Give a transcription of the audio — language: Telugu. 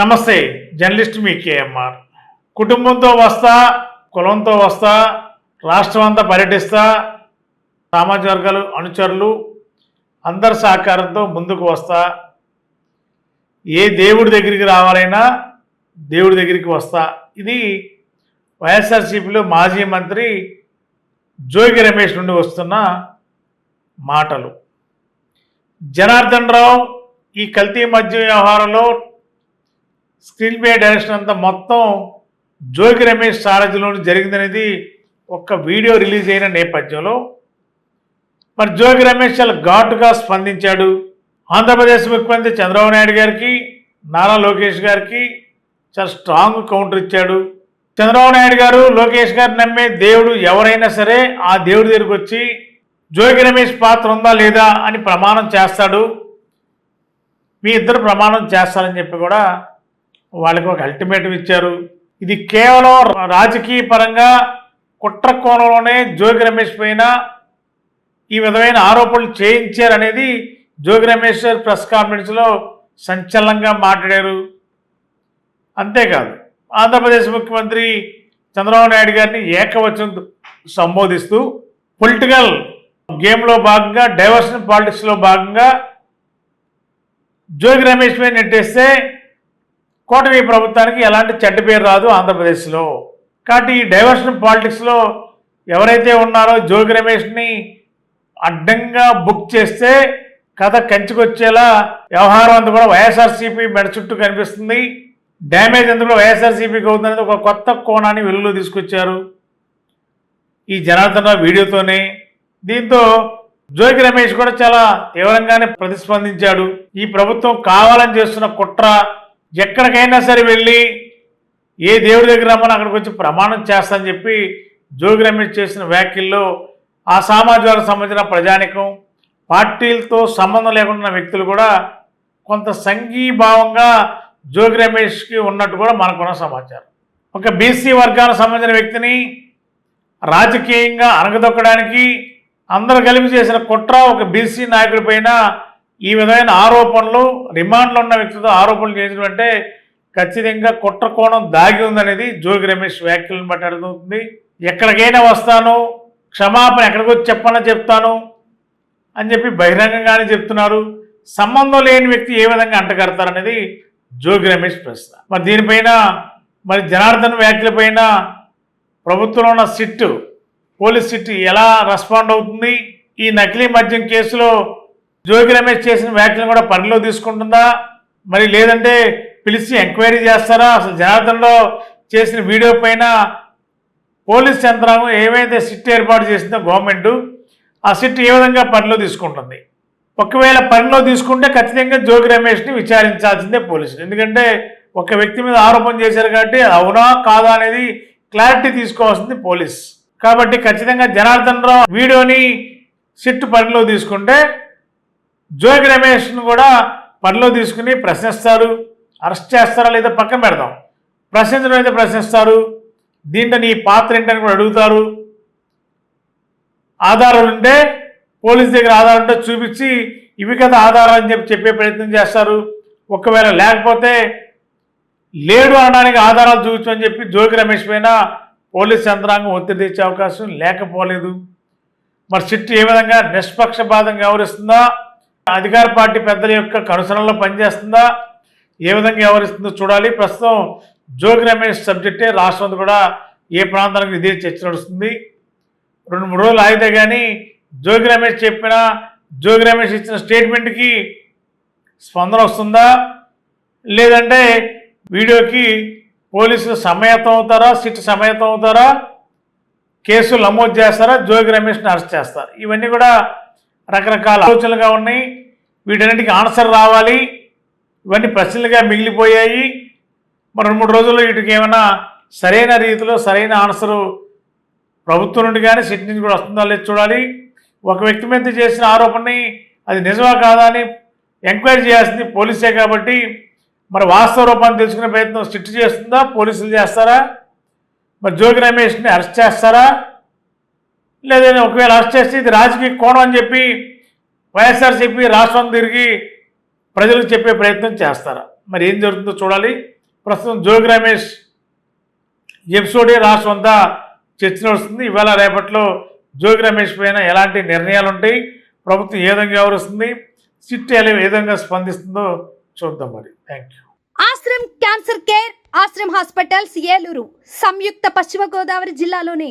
నమస్తే జర్నలిస్ట్ మీ కేఎంఆర్. కుటుంబంతో వస్తా కులంతో వస్తా రాష్ట్రం అంతా పర్యటిస్తా సామాజిక వర్గాలు అనుచరులు అందరి సహకారంతో ముందుకు వస్తా. ఏ దేవుడి దగ్గరికి రావాలైనా దేవుడి దగ్గరికి వస్తా. ఇది వైఎస్ఆర్సీపీలో మాజీ మంత్రి జోగి రమేష్ నుండి వస్తున్న మాటలు. జనార్దన్ రావు ఈ కల్తీ మద్యం వ్యవహారంలో స్క్రీన్ ప్లే డైరెక్షన్ అంతా మొత్తం జోగి రమేష్ సారథ్యంలో జరిగిందనేది ఒక్క వీడియో రిలీజ్ అయిన నేపథ్యంలో. మరి జోగి రమేష్ చాలా ఘాటుగా స్పందించాడు. ఆంధ్రప్రదేశ్ ముఖ్యమంత్రి చంద్రబాబు నాయుడు గారికి నారా లోకేష్ గారికి చాలా స్ట్రాంగ్ కౌంటర్ ఇచ్చాడు. చంద్రబాబు నాయుడు గారు లోకేష్ గారు నమ్మే దేవుడు ఎవరైనా సరే ఆ దేవుడి దగ్గరికి వచ్చి జోగి రమేష్ పాత్ర ఉందా లేదా అని ప్రమాణం చేస్తాడు. మీ ఇద్దరు ప్రమాణం చేస్తారని చెప్పి కూడా వాళ్ళకి ఒక అల్టిమేటం ఇచ్చారు. ఇది కేవలం రాజకీయ పరంగా కుట్ర కోణంలోనే జోగి రమేష్ పైన ఈ విధమైన ఆరోపణలు చేయించారనేది జోగి రమేష్ ప్రెస్ కాన్ఫరెన్స్లో సంచలనంగా మాట్లాడారు. అంతేకాదు ఆంధ్రప్రదేశ్ ముఖ్యమంత్రి చంద్రబాబు నాయుడు గారిని ఏకవచనం సంబోధిస్తూ పొలిటికల్ గేమ్లో భాగంగా డైవర్షన్ పాలిటిక్స్లో భాగంగా జోగి రమేష్ మీద నెట్టేస్తే కూటమి ప్రభుత్వానికి ఎలాంటి చెడ్డ పేరు రాదు ఆంధ్రప్రదేశ్లో. కాబట్టి ఈ డైవర్షన్ పాలిటిక్స్లో ఎవరైతే ఉన్నారో జోగి రమేష్ని అడ్డంగా బుక్ చేస్తే కథ కంచికొచ్చేలా వ్యవహారం అంతా కూడా వైఎస్ఆర్సీపీ మెడ చుట్టూ కనిపిస్తుంది. డ్యామేజ్ అందులో వైఎస్ఆర్సీపీకి అవుతుందనేది ఒక కొత్త కోణాన్ని వెలుగులో తీసుకొచ్చారు ఈ జనార్దన వీడియోతోనే. దీంతో జోగి రమేష్ కూడా చాలా తీవ్రంగానే ప్రతిస్పందించాడు. ఈ ప్రభుత్వం కావాలని చేస్తున్న కుట్ర ఎక్కడికైనా సరే వెళ్ళి ఏ దేవుడి దగ్గర రమ్మని అక్కడికి వచ్చి ప్రమాణం చేస్తానని చెప్పి జోగి రమేష్ చేసిన వ్యాఖ్యల్లో ఆ సామాజిక సంబంధించిన ప్రజానికం పార్టీలతో సంబంధం లేకుండా వ్యక్తులు కూడా కొంత సంఘీభావంగా జోగి రమేష్కి ఉన్నట్టు కూడా మనకున్న సమాచారం. ఒక బీసీ వర్గానికి సంబంధించిన వ్యక్తిని రాజకీయంగా అణగదొక్కడానికి అందరూ కలిపి చేసిన కుట్ర ఒక బీసీ నాయకుడి పైన ఈ విధమైన ఆరోపణలు రిమాండ్లో ఉన్న వ్యక్తితో ఆరోపణలు చేసిన ఖచ్చితంగా కుట్ర కోణం దాగి ఉందనేది జోగి రమేష్ వ్యాఖ్యలను బట్టి అర్థమవుతుంది. ఎక్కడికైనా వస్తాను క్షమాపణ ఎక్కడికి వచ్చి చెప్పన్నా చెప్తాను అని చెప్పి బహిరంగంగానే చెప్తున్నారు. సంబంధం లేని వ్యక్తి ఏ విధంగా అంటగడతారనేది జోగి రమేష్ ప్రశ్న. మరి దీనిపైన మరి జనార్దన్ వ్యాఖ్యలపైన ప్రభుత్వంలో ఉన్న సిట్ పోలీస్ సిట్ ఎలా రెస్పాండ్ అవుతుంది? ఈ నకిలీ మద్యం కేసులో జోగి రమేష్ చేసిన వ్యాఖ్యలను కూడా పనిలో తీసుకుంటుందా? మరి లేదంటే పిలిచి ఎంక్వైరీ చేస్తారా? అసలు జనార్దన్లో చేసిన వీడియో పైన పోలీస్ యంత్రాంగం ఏమైతే సిట్ ఏర్పాటు చేసిందో గవర్నమెంట్ ఆ సిట్ ఏ విధంగా పనిలో తీసుకుంటుంది? ఒకవేళ పనిలో తీసుకుంటే ఖచ్చితంగా జోగి రమేష్ని విచారించాల్సిందే పోలీసులు. ఎందుకంటే ఒక వ్యక్తి మీద ఆరోపణ చేశారు కాబట్టి అవునా కాదా అనేది క్లారిటీ తీసుకోవాల్సింది పోలీస్. కాబట్టి ఖచ్చితంగా జనార్దన్ రావు వీడియోని సిట్ పనిలో తీసుకుంటే జోగి రమేష్ను కూడా పనిలో తీసుకుని ప్రశ్నిస్తారు. అరెస్ట్ చేస్తారా లేదా పక్కన పెడదాం. ప్రశ్నించడం అయితే ప్రశ్నిస్తారు. దీంట్లో నీ పాత్ర ఏంటని కూడా అడుగుతారు. ఆధారాలు ఉంటే పోలీస్ దగ్గర ఆధారం ఉంటే చూపించి ఇవి కదా ఆధారాలు అని చెప్పి చెప్పే ప్రయత్నం చేస్తారు. ఒకవేళ లేకపోతే లేడు అనడానికి ఆధారాలు చూపించమని చెప్పి జోగి రమేష్ పైన పోలీస్ యంత్రాంగం ఒత్తిడి తెచ్చే అవకాశం లేకపోలేదు. మరి సిట్టు ఏ విధంగా నిష్పక్షపాతం వ్యవహరిస్తుందా అధికార పార్టీ పెద్దల యొక్క కనుసరణలో పనిచేస్తుందా? ఏ విధంగా వ్యవహరిస్తుందో చూడాలి. ప్రస్తుతం జోగి రమేష్ సబ్జెక్టే రాష్ట్రం కూడా ఏ ప్రాంతానికి ఇదే చర్చ నడుస్తుంది. రెండు మూడు రోజులు ఆగితే కానీ జోగి రమేష్ చెప్పిన జోగి రమేష్ ఇచ్చిన స్టేట్మెంట్కి స్పందన వస్తుందా? లేదంటే వీడియోకి పోలీసులు సమయతం అవుతారా? సిట్ సమయతం అవుతారా? కేసులు నమోదు చేస్తారా? జోగి రమేష్ని అరెస్ట్ చేస్తారు? ఇవన్నీ కూడా రకరకాల ఆలోచనలుగా ఉన్నాయి. వీటన్నిటికీ ఆన్సర్ రావాలి. ఇవన్నీ ప్రశ్నలుగా మిగిలిపోయాయి. మరి రెండు మూడు రోజుల్లో వీటికి ఏమైనా సరైన రీతిలో సరైన ఆన్సరు ప్రభుత్వం నుండి కానీ సిట్ నుంచి కూడా వస్తుందా లేదు చూడాలి. ఒక వ్యక్తి మీద చేసిన ఆరోపణని అది నిజమా కాదా అని ఎంక్వైరీ చేయాల్సింది పోలీసే కాబట్టి మరి వాస్తవ రూపాన్ని తెలుసుకునే ప్రయత్నం సిట్ చేస్తుందా పోలీసులు చేస్తారా? మరి జోగి రమేష్ని అరెస్ట్ చేస్తారా? లేదని ఒకవేళ అరెస్ట్ చేస్తే ఇది రాజకీయ కోణం అని చెప్పి వైఎస్ఆర్సీపీ రాష్ట్రం తిరిగి ప్రజలకు చెప్పే ప్రయత్నం చేస్తారా? మరి ఏం జరుగుతుందో చూడాలి. ప్రస్తుతం జోగి రమేష్ ఎపిసోడే రాష్ట్రం అంతా చర్చ నడుస్తుంది. ఇవాళ రేపట్లో జోగి రమేష్ పైన ఎలాంటి నిర్ణయాలు ఉంటాయి ప్రభుత్వం ఏ విధంగా వ్యవహరిస్తుంది? సిట్ ఎలా ఏ విధంగా స్పందిస్తుందో చూద్దాం మరి. Thank you. Ashram cancer care Ashram hospitals Eluru సంయుక్త పశ్చిమ గోదావరి జిల్లాలోని